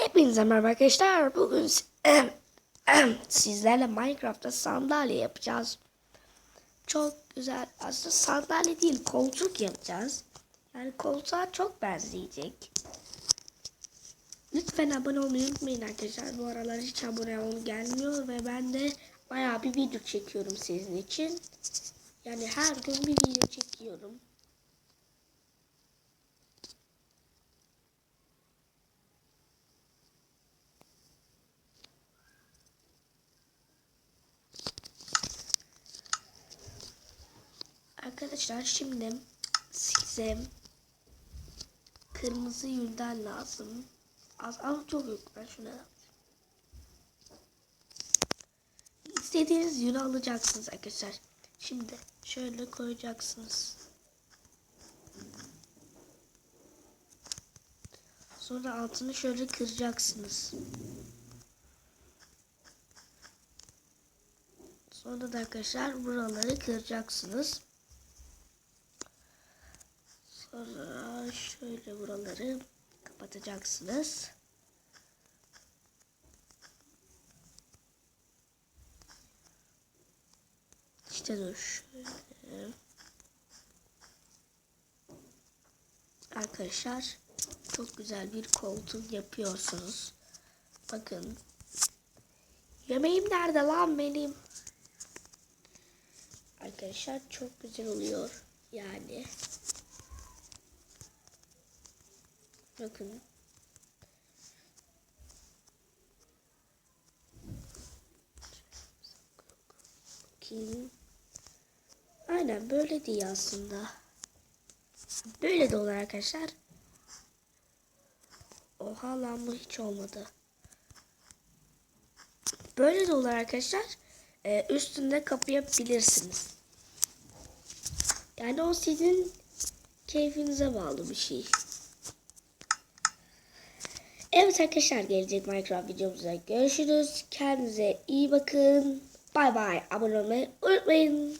Hepinize merhaba arkadaşlar. Bugün si- sizlerle Minecraft'ta sandalye yapacağız. Çok güzel. Aslında sandalye değil koltuk yapacağız. Yani koltuğa çok benzeyecek. Lütfen abone olmayı unutmayın arkadaşlar. Bu aralar hiç abone olun gelmiyor ve ben de bayağı bir video çekiyorum sizin için. Yani her gün bir video çekiyorum. Arkadaşlar şimdi size kırmızı yünden lazım. Az ama çok yok. Ben şuna. İstediğiniz yünü alacaksınız arkadaşlar. Şimdi şöyle koyacaksınız. Sonra altını şöyle kıracaksınız. Sonra da arkadaşlar buraları kıracaksınız. Sonra şöyle buraları kapatacaksınız. İşte dur şöyle. Arkadaşlar çok güzel bir koltuk yapıyorsunuz. Bakın. Yemeğim nerede lan benim? Arkadaşlar çok güzel oluyor. Yani. Bakın. Bakayım. Aynen böyle değil aslında. Böyle de olur arkadaşlar. Oha lan bu hiç olmadı. Böyle de olur arkadaşlar. Ee, üstünde kapayabilirsiniz. Yani o sizin keyfinize bağlı bir şey. Evet arkadaşlar gelecek Minecraft videomuzda görüşürüz. Kendinize iyi bakın. Bay bay. Abone olmayı unutmayın.